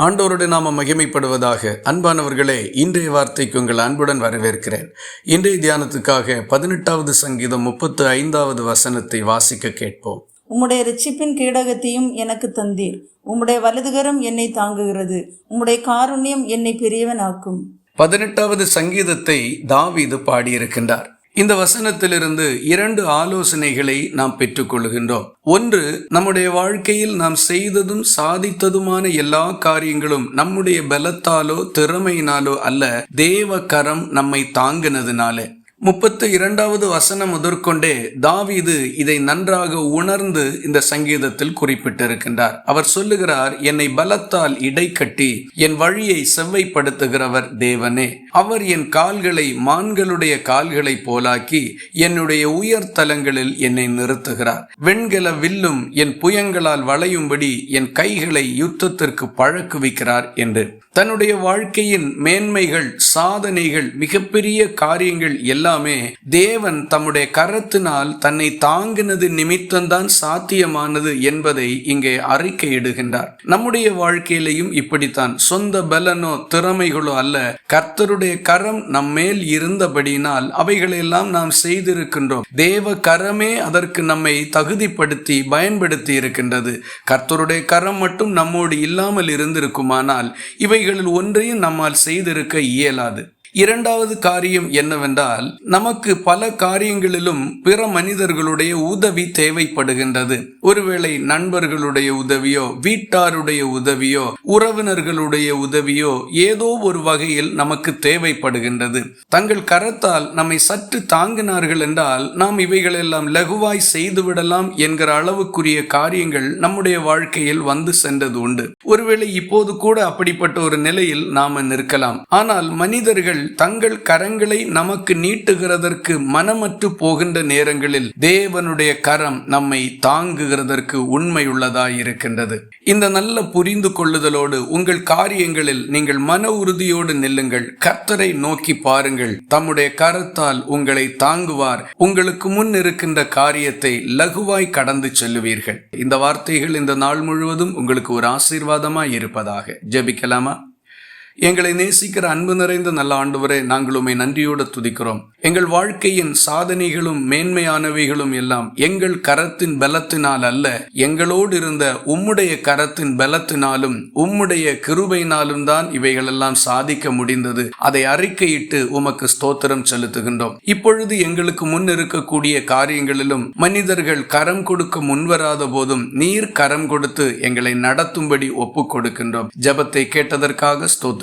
ஆண்டவருடைய நாம மகிமைப்படுவதாக. அன்பானவர்களே இன்றைய வார்த்தைக்கு உங்கள் அன்புடன் வரவேற்கிறேன். இன்றைய தியானத்துக்காக பதினெட்டாவது சங்கீதம் முப்பத்து ஐந்தாவது வசனத்தை வாசிக்க கேட்போம். உம்முடைய இரட்சிப்பின் கேடகத்தையும் எனக்கு தந்தீர். உம்முடைய வலதுகரம் என்னை தாங்குகிறது. உம்முடைய காருண்யம் என்னை பெரியவனாக்கும். பதினெட்டாவது சங்கீதத்தை தாவீது பாடியிருக்கின்றார். இந்த வசனத்திலிருந்து இரண்டு ஆலோசனைகளை நாம் பெற்றுக்கொள்கின்றோம். ஒன்று நம்முடைய வாழ்க்கையில் நாம் செய்ததும் சாதித்ததுமான எல்லா காரியங்களும் நம்முடைய பலத்தாலோ திறமையினாலோ அல்ல தேவ கரம் நம்மை தாங்கினதுனாலே. முப்பத்து இரண்டாவது வசனம் முதற்கொண்டே தாவீது இதை நன்றாக உணர்ந்து இந்த சங்கீதத்தில் குறிப்பிட்டிருக்கின்றார். அவர் சொல்லுகிறார் என்னை பலத்தால் இடை கட்டி என் வழியை செவ்வைப்படுத்துகிறவர் தேவனே. அவர் என் கால்களை மான்களுடைய கால்களை போலாக்கி என்னுடைய உயர் தலங்களில் என்னை நிறுத்துகிறார். வெண்கல வில்லும் என் புயங்களால் வளையும்படி என் கைகளை யுத்தத்திற்கு பழக்குவிக்கிறார் என்று. தன்னுடைய வாழ்க்கையின் மேன்மைகள் சாதனைகள் மிகப்பெரிய காரியங்கள் எல்லாமே தேவன் தம்முடைய கரத்தினால் தன்னை தாங்கினது நிமித்தம்தான் சாத்தியமானது என்பதை இங்கே அறிக்கையிடுகின்றார். நம்முடைய வாழ்க்கையிலையும் இப்படித்தான். சொந்த பலனோ திறமைகளோ அல்ல. கர்த்தருடைய கரம் நம்மேல் இருந்தபடியினால் அவைகளெல்லாம் நாம் செய்திருக்கின்றோம். தேவ கரமே அதற்கு நம்மை தகுதிப்படுத்தி பயன்படுத்தி இருக்கின்றது. கர்த்தருடைய கரம் மட்டும் நம்மோடு இல்லாமல் இருந்திருக்குமானால் இவை இவைகளில் ஒன்றையும் நம்மால் செய்திருக்க இயலாது. இரண்டாவது காரியம் என்னவென்றால் நமக்கு பல காரியங்களிலும் பிற மனிதர்களுடைய உதவி தேவைப்படுகின்றது. ஒருவேளை நண்பர்களுடைய உதவியோ வீட்டாருடைய உதவியோ உறவினர்களுடைய உதவியோ ஏதோ ஒரு வகையில் நமக்கு தேவைப்படுகின்றது. தங்கள் கரத்தால் நம்மை சற்று தாங்கினார்கள் என்றால் நாம் இவைகளெல்லாம் லகுவாய் செய்துவிடலாம் என்கிற அளவுக்குரிய காரியங்கள் நம்முடைய வாழ்க்கையில் வந்து சென்றது உண்டு. ஒருவேளை இப்போது கூட அப்படிப்பட்ட ஒரு நிலையில் நாம நிற்கலாம். ஆனால் மனிதர்கள் தங்கள் கரங்களை நமக்கு நீட்டுகிறதற்கு மனமற்று போகின்ற நேரங்களில் தேவனுடைய கரம் நம்மை தாங்குகிறதற்கு உண்மையுள்ளதாய் இருக்கின்றது இந்த நல்ல புரிந்து கொள்ளுதலோடு உங்கள் காரியங்களில் நீங்கள் மன உறுதியோடு நில்லுங்கள். கர்த்தரை நோக்கி பாருங்கள். தம்முடைய கரத்தால் உங்களை தாங்குவார். உங்களுக்கு முன் இருக்கின்ற காரியத்தை லகுவாய் கடந்து செல்லுவீர்கள். இந்த வார்த்தைகள் இந்த நாள் முழுவதும் உங்களுக்கு ஒரு ஆசீர்வாதமாய் இருப்பதாக. ஜெபிக்கலாமா? எங்களை நேசிக்கிற அன்பு நிறைந்த நல்ல ஆண்டவரே நாங்கள் உண்மை நன்றியோடு துதிக்கிறோம். எங்கள் வாழ்க்கையின் சாதனைகளும் மேன்மையானவைகளும் எல்லாம் எங்கள் கரத்தின் பலத்தினால் அல்ல எங்களோடு இருந்த உம்முடைய கரத்தின் பலத்தினாலும் உம்முடைய கிருபையினாலும் தான் இவைகளெல்லாம் சாதிக்க முடிந்தது. அதை அறிக்கையிட்டு உமக்கு ஸ்தோத்திரம் செலுத்துகின்றோம். இப்பொழுது எங்களுக்கு முன் இருக்கக்கூடிய காரியங்களிலும் மனிதர்கள் கரம் கொடுக்க முன்வராத போதும் நீர் கரம் கொடுத்து எங்களை நடத்தும்படி ஒப்புக் கொடுக்கின்றோம் ஜபத்தை கேட்டதற்காக ஸ்தோத்திரம்.